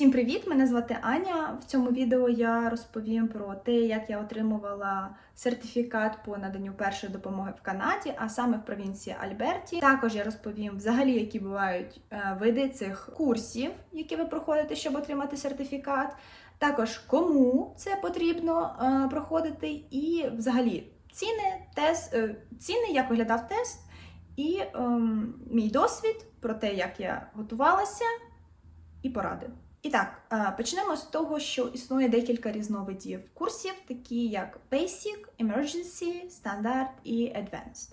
Всім привіт! Мене звати Аня. В цьому відео я розповім про те, як я отримувала сертифікат по наданню першої допомоги в Канаді, а саме в провінції Альберті. Також я розповім взагалі, які бувають е, види цих курсів, які ви проходите, щоб отримати сертифікат. Також кому це потрібно е, проходити, і взагалі ціни, тест, е, ціни, як виглядав тест, і ем, мій досвід про те, як я готувалася, і поради. І так, е, почнемо з того, що існує декілька різновидів курсів, такі як Basic, Emergency, Standard і Advanced.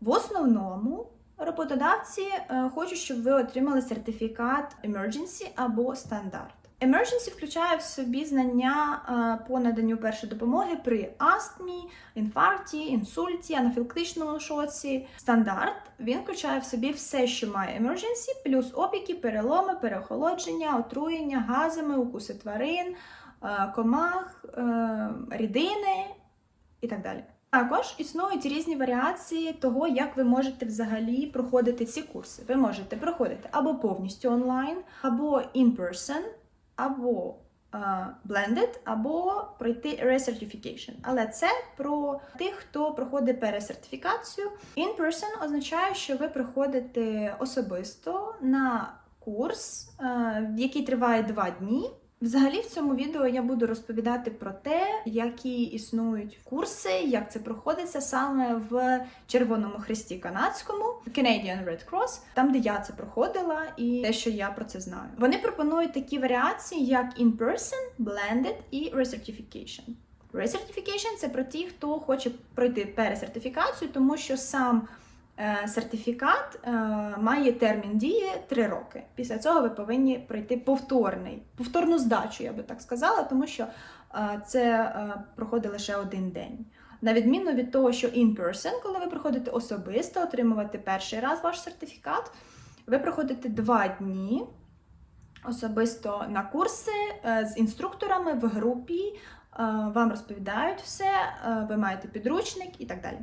В основному роботодавці е, хочуть, щоб ви отримали сертифікат Emergency або Standard. Emergency включає в собі знання е, по наданню першої допомоги при астмі, інфаркті, інсульті, анафілактичному шоці. Стандарт він включає в собі все, що має emergency, плюс опіки, переломи, переохолодження, отруєння, газами, укуси тварин, е, комах, е, рідини і так далі. Також існують різні варіації того, як ви можете взагалі проходити ці курси. Ви можете проходити або повністю онлайн, або in person, або е, blended, або пройти recertification. Але це про тих, хто проходить пересертифікацію. In person означає, що ви приходите особисто на курс, е, який триває два дні. Взагалі, в цьому відео я буду розповідати про те, які існують курси, як це проходиться саме в Червоному Хресті Канадському, Canadian Red Cross, там, де я це проходила, і те, що я про це знаю. Вони пропонують такі варіації, як in-person, blended і recertification. Recertification – це про ті, хто хоче пройти пересертифікацію, тому що сам сертифікат е, має термін дії 3 роки. Після цього ви повинні пройти повторний, повторну здачу, я би так сказала, тому що е, це е, проходить лише один день. На відміну від того, що in person, коли ви приходите особисто отримувати перший раз ваш сертифікат, ви проходите два дні особисто на курси е, з інструкторами в групі, е, вам розповідають все, е, ви маєте підручник і так далі.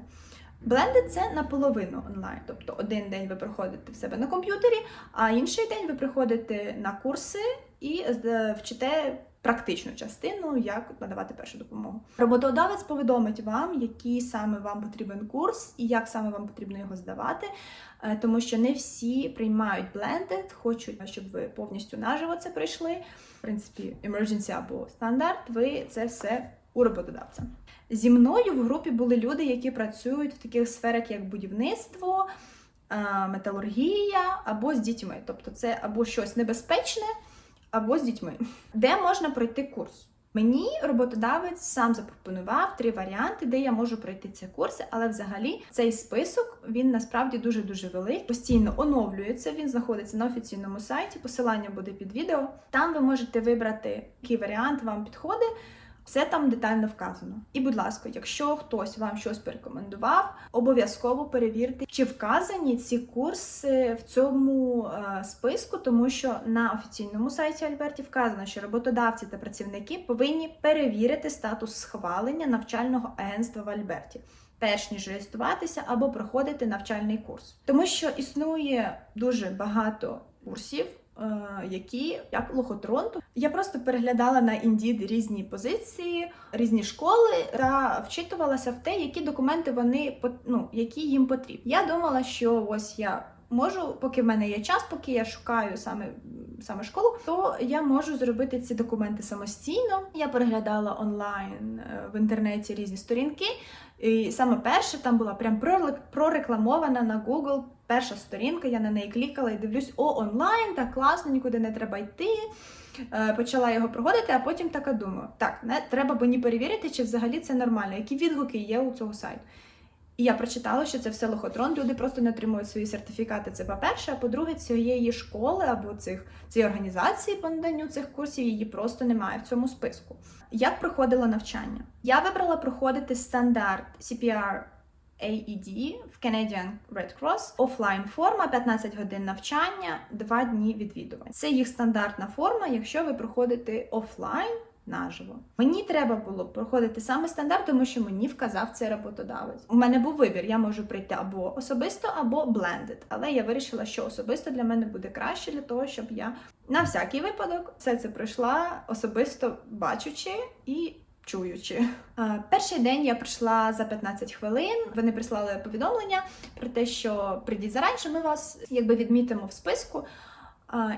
Blended – це наполовину онлайн, тобто один день ви проходите в себе на комп'ютері, а інший день ви приходите на курси і е, вчите практичну частину, як надавати першу допомогу. Роботодавець повідомить вам, який саме вам потрібен курс і як саме вам потрібно його здавати, е, тому що не всі приймають blended, хочуть, щоб ви повністю наживо це пройшли. В принципі, emergency або стандарт, ви це все у роботодавця. Зі мною в групі були люди, які працюють в таких сферах, як будівництво, е, металургія або з дітьми. Тобто, це або щось небезпечне, або з дітьми. Де можна пройти курс? Мені роботодавець сам запропонував три варіанти, де я можу пройти ці курси, але взагалі цей список він насправді дуже дуже великий, постійно оновлюється. Він знаходиться на офіційному сайті. Посилання буде під відео. Там ви можете вибрати, який варіант вам підходить. Все там детально вказано. І, будь ласка, якщо хтось вам щось порекомендував, обов'язково перевірте, чи вказані ці курси в цьому е, списку, тому що на офіційному сайті Альберті вказано, що роботодавці та працівники повинні перевірити статус схвалення навчального агентства в Альберті. Перш ніж реєструватися або проходити навчальний курс, тому що існує дуже багато курсів, які як лохотронту. Я просто переглядала на індід різні позиції, різні школи та вчитувалася в те, які документи вони ну, які їм потрібні. Я думала, що ось я. Можу, поки в мене є час, поки я шукаю саме, саме школу, то я можу зробити ці документи самостійно. Я переглядала онлайн е, в інтернеті різні сторінки, і саме перша там була прям прорек- прорекламована на Google. Перша сторінка, я на неї клікала і дивлюсь, о, онлайн, так класно, нікуди не треба йти. Е, Почала його проходити, а потім така думаю: так, не треба мені перевірити, чи взагалі це нормально, які відгуки є у цього сайту. І я прочитала, що це все лохотрон. Люди просто не отримують свої сертифікати. Це по-перше, а по-друге, цієї школи або цих цієї організації по наданню цих курсів її просто немає в цьому списку. Як проходило навчання? Я вибрала проходити стандарт CPR AED в Canadian Red Cross, офлайн форма, 15 годин навчання, 2 дні відвідувань. Це їх стандартна форма, якщо ви проходите офлайн наживо. Мені треба було проходити саме стандарт, тому що мені вказав цей роботодавець. У мене був вибір, я можу прийти або особисто, або blended. Але я вирішила, що особисто для мене буде краще для того, щоб я на всякий випадок все це пройшла особисто бачучи і. Чуючи, Е, перший день я прийшла за 15 хвилин. Вони прислали повідомлення про те, що прийдіть зараніше, ми вас якби відмітимо в списку.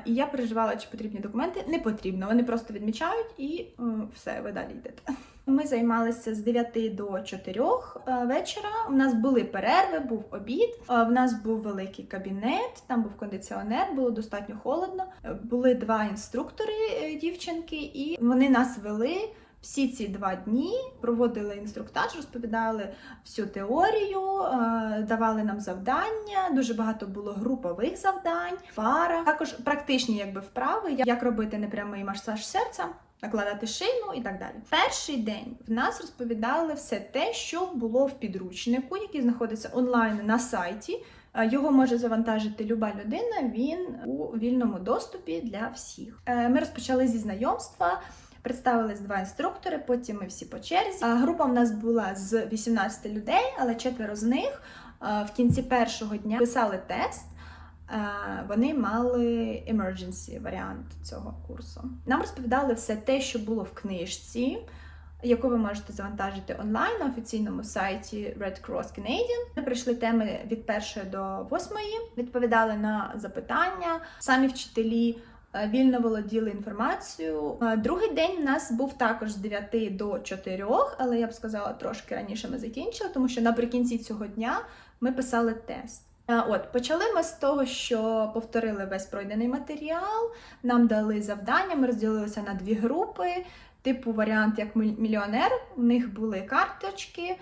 І я переживала, чи потрібні документи. Не потрібно. Вони просто відмічають і е, все, ви далі йдете. Ми займалися з 9 до 4 е, вечора. У нас були перерви, був обід. е, В нас був великий кабінет, там був кондиціонер, було достатньо холодно. Були два інструктори, дівчинки, і вони нас вели. Всі ці два дні проводили інструктаж, розповідали всю теорію, е, давали нам завдання. Дуже багато було групових завдань, пара. Також практичні якби вправи, як робити непрямий масаж серця. Накладати шину і так далі. Перший день в нас розповідали все те, що було в підручнику, який знаходиться онлайн на сайті. Е, Його може завантажити люба людина. Він у вільному доступі для всіх. Е, Ми розпочали зі знайомства. Представились два інструктори, потім ми всі по черзі. Група в нас була з 18 людей, але четверо з них в кінці першого дня писали тест. Вони мали emergency варіант цього курсу. Нам розповідали все те, що було в книжці, яку ви можете завантажити онлайн на офіційному сайті Red Cross Canadian. Ми пройшли теми від першої до восьмої, відповідали на запитання. Самі вчителі вільно володіли інформацією. Е, Другий день у нас був також з 9 до 4, але я б сказала, трошки раніше ми закінчили, тому що наприкінці цього дня ми писали тест. Е, От почали ми з того, що повторили весь пройдений матеріал. Нам дали завдання. Ми розділилися на дві групи. Типу варіант як мільйонер. У них були карточки, е,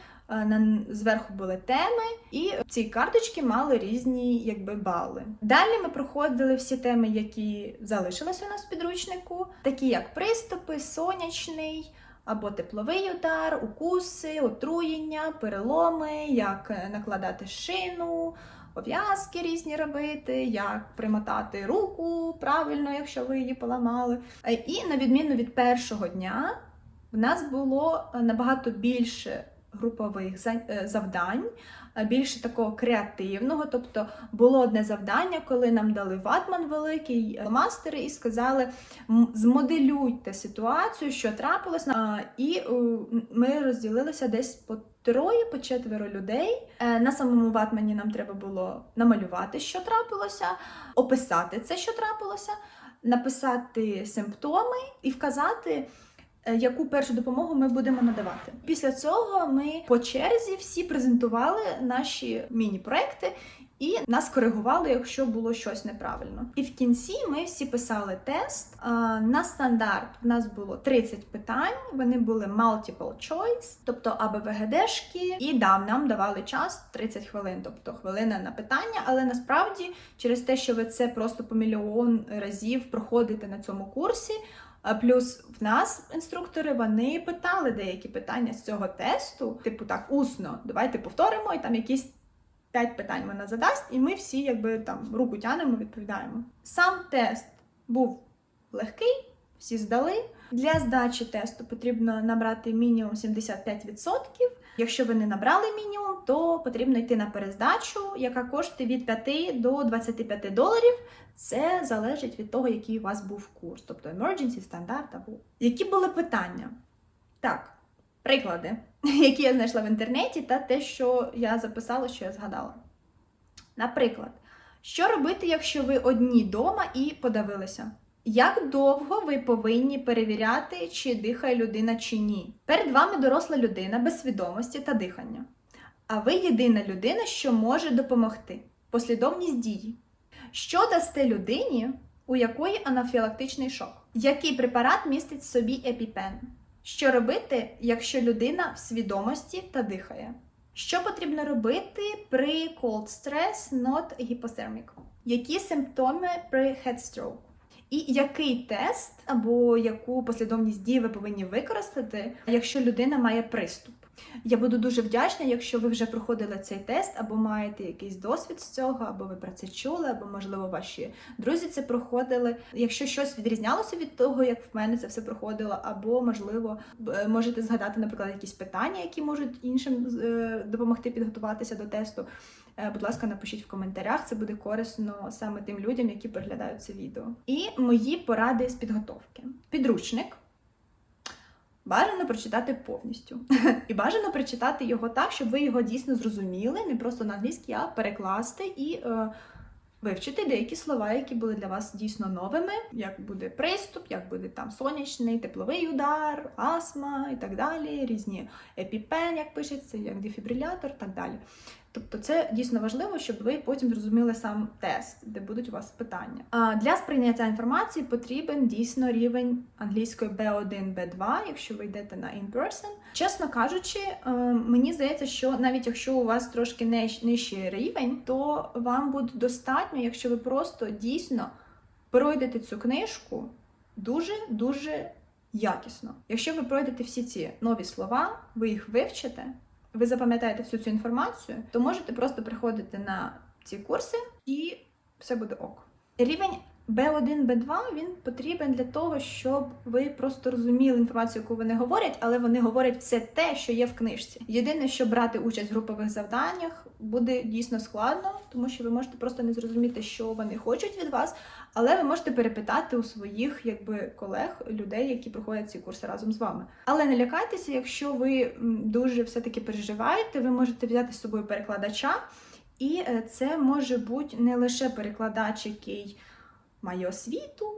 зверху були теми, і ці карточки мали різні якби бали. Далі ми проходили всі теми, які залишилися у нас в підручнику, такі як приступи, сонячний. Або тепловий удар, укуси, отруєння, переломи, як е, накладати шину, пов'язки різні робити, як примотати руку правильно, якщо ви її поламали. Е, І на відміну від першого дня, в нас було е, набагато більше групових е, завдань, е, більше такого креативного. Тобто було одне завдання, коли нам дали ватман великий е, мастери і сказали: змоделюйте ситуацію, що трапилось. І ми розділилися десь по троє, по четверо людей. На самому ватмані нам треба було намалювати, що трапилося, описати це, що трапилося, написати симптоми і вказати. Е, Яку першу допомогу ми будемо надавати? Після цього ми по черзі всі презентували наші міні-проекти і нас коригували, якщо було щось неправильно. І в кінці ми всі писали тест. На стандарт в нас було 30 питань. Вони були multiple choice, тобто АБВГДшки, і да, нам давали час 30 хвилин, тобто хвилина на питання. Але насправді через те, що ви це просто по мільйон разів проходите на цьому курсі. Плюс в нас інструктори вони питали деякі питання з цього тесту, типу так, усно, давайте повторимо, і там якісь п'ять питань вона задасть, і ми всі якби там руку тянемо, відповідаємо. Сам тест був легкий, всі здали. Для здачі тесту потрібно набрати мінімум 75%. Якщо ви не набрали мінімум, то потрібно йти на перездачу, яка коштує від 5 до 25 доларів. Це залежить від того, який у вас був курс, тобто emergency, стандарт або які були питання. Так, приклади, які я знайшла в інтернеті, та те, що я записала, що я згадала. Наприклад, що робити, якщо ви одні вдома і подавилися? Як довго ви повинні перевіряти, чи дихає людина чи ні? Перед вами доросла людина без свідомості та дихання. А ви єдина людина, що може допомогти. Послідовність дії. Що дасте людині, у якої анафілактичний шок? Який препарат містить в собі епіпен? Що робити, якщо людина в свідомості та дихає? Що потрібно робити при cold stress, not hypothermic? Які симптоми при head stroke? І який тест або яку послідовність дій ви повинні використати, якщо людина має приступ? Я буду дуже вдячна, якщо ви вже проходили цей тест, або маєте якийсь досвід з цього, або ви про це чули, або, можливо, ваші друзі це проходили. Якщо щось відрізнялося від того, як в мене це все проходило, або, можливо, можете згадати, наприклад, якісь питання, які можуть іншим е, допомогти підготуватися до тесту. Е, Будь ласка, напишіть в коментарях, це буде корисно саме тим людям, які переглядають це відео. І мої поради з підготовки. Підручник. Бажано прочитати повністю. І бажано прочитати його так, щоб ви його дійсно зрозуміли, не просто на англійській, а перекласти і е, вивчити деякі слова, які були для вас дійсно новими, як буде приступ, як буде там сонячний, тепловий удар, астма і так далі, різні епіпен, як пишеться, як дефібрилятор, так далі. Тобто це дійсно важливо, щоб ви потім зрозуміли сам тест, де будуть у вас питання. А для сприйняття інформації потрібен дійсно рівень англійської B1, B2, якщо ви йдете на in-person. Чесно кажучи, е, мені здається, що навіть якщо у вас трошки ниж- нижчий рівень, то вам буде достатньо, якщо ви просто дійсно пройдете цю книжку дуже дуже якісно. Якщо ви пройдете всі ці нові слова, ви їх вивчите, ви запам'ятаєте всю цю інформацію, то можете просто приходити на ці курси і все буде ок. Рівень B1, B2 він потрібен для того, щоб ви просто розуміли інформацію, яку вони говорять, але вони говорять все те, що є в книжці. Єдине, що брати участь в групових завданнях буде дійсно складно, тому що ви можете просто не зрозуміти, що вони хочуть від вас, але ви можете перепитати у своїх якби колег, людей, які проходять ці курси разом з вами. Але не лякайтеся, якщо ви дуже все-таки переживаєте, ви можете взяти з собою перекладача, і е, це може бути не лише перекладач, який має освіту,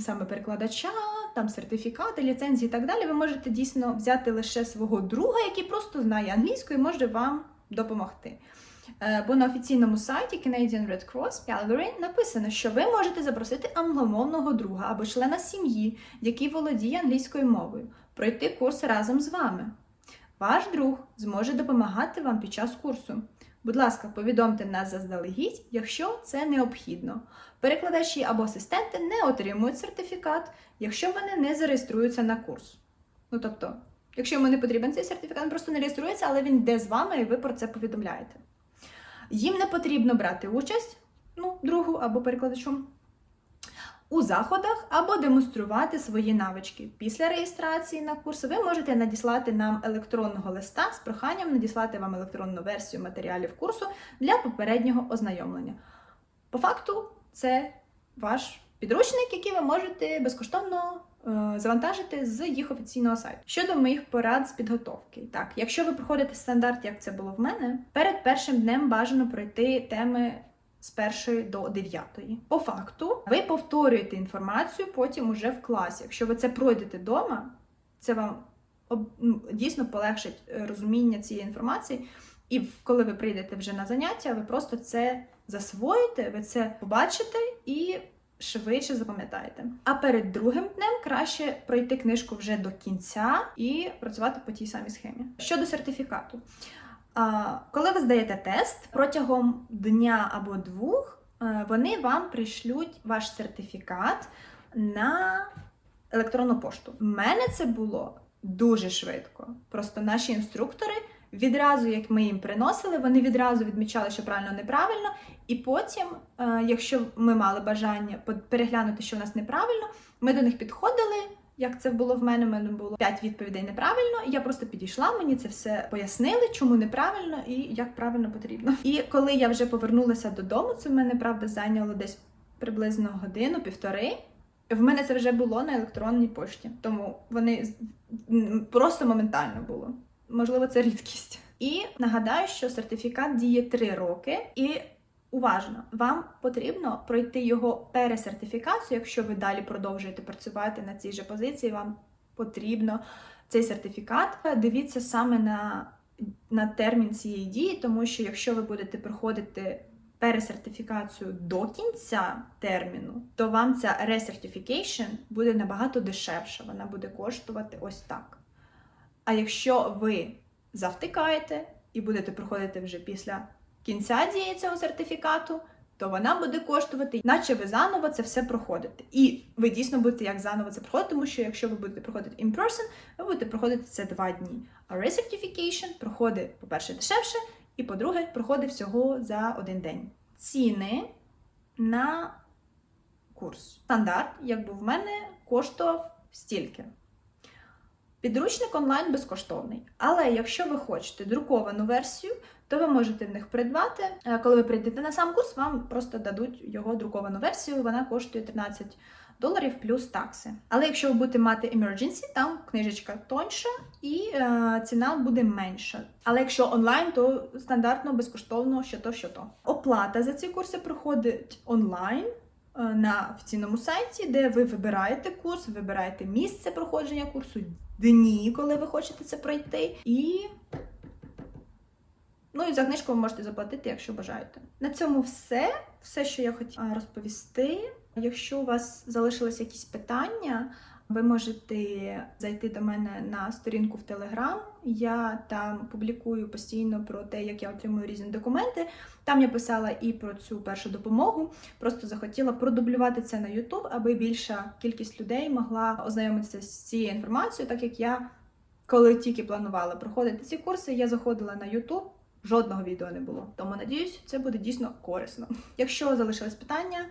саме перекладача, там сертифікати, ліцензії і так далі. Ви можете дійсно взяти лише свого друга, який просто знає англійську і може вам допомогти. Е, Бо на офіційному сайті Canadian Red Cross Calgary написано, що ви можете запросити англомовного друга або члена сім'ї, який володіє англійською мовою, пройти курс разом з вами. Ваш друг зможе допомагати вам під час курсу. Будь ласка, повідомте нас заздалегідь, якщо це необхідно. Перекладачі або асистенти не отримують сертифікат, якщо вони не зареєструються на курс. Ну тобто, якщо йому не потрібен цей сертифікат, він просто не реєструється, але він йде з вами і ви про це повідомляєте. Їм не потрібно брати участь, ну, другу або перекладачу, у заходах або демонструвати свої навички. Після реєстрації на курс ви можете надіслати нам електронного листа з проханням надіслати вам електронну версію матеріалів курсу для попереднього ознайомлення. По факту, це ваш підручник, який ви можете безкоштовно е, завантажити з їх офіційного сайту. Щодо моїх порад з підготовки, так, якщо ви проходите стандарт, як це було в мене, перед першим днем бажано пройти теми з першої до дев'ятої. По факту, ви повторюєте інформацію потім уже в класі. Якщо ви це пройдете вдома, це вам ну, дійсно полегшить е, розуміння цієї інформації. І коли ви прийдете вже на заняття, ви просто це засвоїте, ви це побачите і швидше запам'ятаєте. А перед другим днем краще пройти книжку вже до кінця і працювати по тій самій схемі. Щодо сертифікату. Коли ви здаєте тест протягом дня або двох, е, вони вам пришлють ваш сертифікат на електронну пошту. У мене це було дуже швидко. Просто наші інструктори відразу, як ми їм приносили, вони відразу відмічали, що правильно неправильно. І потім, е, якщо ми мали бажання переглянути, що у нас неправильно, ми до них підходили. Як це було в мене, в мене було 5 відповідей неправильно. і Я просто підійшла, мені це все пояснили, чому неправильно і як правильно потрібно. І коли я вже повернулася додому, це в мене правда зайняло десь приблизно годину-півтори. В мене це вже було на електронній пошті, тому вони просто моментально було. Можливо, це рідкість. І нагадаю, що сертифікат діє 3 роки, і уважно, вам потрібно пройти його пересертифікацію, якщо ви далі продовжуєте працювати на цій же позиції. Вам потрібно цей сертифікат. Дивіться саме на, на термін цієї дії, тому що якщо ви будете проходити пересертифікацію до кінця терміну, то вам ця ресертифікейшн буде набагато дешевша. Вона буде коштувати ось так. А якщо ви завтикаєте і будете проходити вже після кінця дії цього сертифікату, то вона буде коштувати, наче ви заново це все проходите. І ви дійсно будете як заново це проходити, тому що якщо ви будете проходити in person, ви будете проходити це два дні. А recertification проходить, по-перше, дешевше, і по-друге, проходить всього за один день. Ціни на курс. Стандарт, як був в мене, коштував стільки. Підручник онлайн безкоштовний. Але якщо ви хочете друковану версію, то ви можете в них придбати. Е, Коли ви прийдете на сам курс, вам просто дадуть його друковану версію. Вона коштує 13 доларів плюс такси. Але якщо ви будете мати emergency, там книжечка тоньша і е, ціна буде менша. Але якщо онлайн, то стандартно безкоштовно що то, що то. Оплата за ці курси проходить онлайн е, на офіційному сайті, де ви вибираєте курс, вибираєте місце проходження курсу, дні, коли ви хочете це пройти, і Ну і за книжку ви можете заплатити, якщо бажаєте. На цьому все. Все, що я хотіла розповісти. Якщо у вас залишились якісь питання, ви можете зайти до мене на сторінку в Телеграм. Я там публікую постійно про те, як я отримую різні документи. Там я писала і про цю першу допомогу. Просто захотіла продублювати це на YouTube, аби більша кількість людей могла ознайомитися з цією інформацією, так як я, коли тільки планувала проходити ці курси, я заходила на YouTube. Жодного відео не було. Тому надіюсь, це буде дійсно корисно. Якщо залишились питання,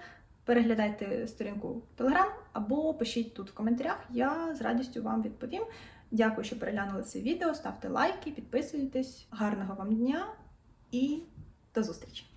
переглядайте сторінку Telegram або пишіть тут в коментарях. Я з радістю вам відповім. Дякую, що переглянули це відео. Ставте лайки, підписуйтесь. Гарного вам дня і до зустрічі!